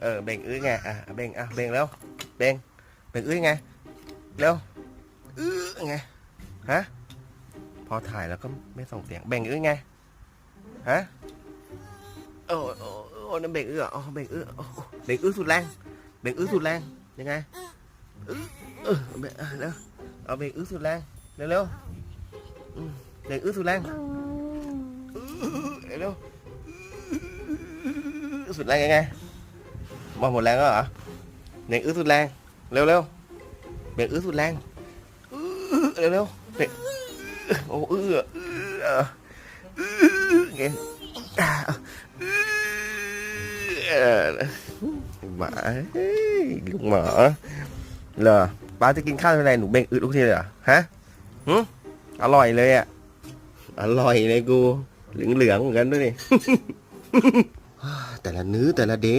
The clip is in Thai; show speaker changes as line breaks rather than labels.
เออเบ่งอื้อไงอะเบ่งอะเบ่งแล้วเบ่งเบ่งอื้อไงเร็วอื้อไงฮะพอถ่ายแล้วก็ไม่ส่งเสียงเบ่งอื้อไงฮะโอ้โอ้โอ้นั่นเบ่งอื้อเออ๋อเบ่งอื้อเบ่งอื้อสุดแรงเบ่งอื้อสุดแรงยังไงอื้อเออเบ่งอะเร็วเอาเบ่งอื้อสุดแรงเร็วเร็วๆเบ่งอื้อสุดแรงเร็วสุดแรงยังไง มาหมดแรงแล้วเหรอเบ่งอื้อสุดแรงเร็วเร็วๆเบ่งอื้อสุดแรงเร็วเร็วๆเบ่งโอ้อื้ออื้ออื้อไงเออหมาลูกหมาเหรอป้าจะกินข้าวอะไรหนูเบ่งอื้อทุกทีเลยเหรอฮะหืมอร่อยเลยอะอร่อยเลยกูเหลืองๆเหมือนกันด้วยนี่แต่ละเนื้อแต่ละเด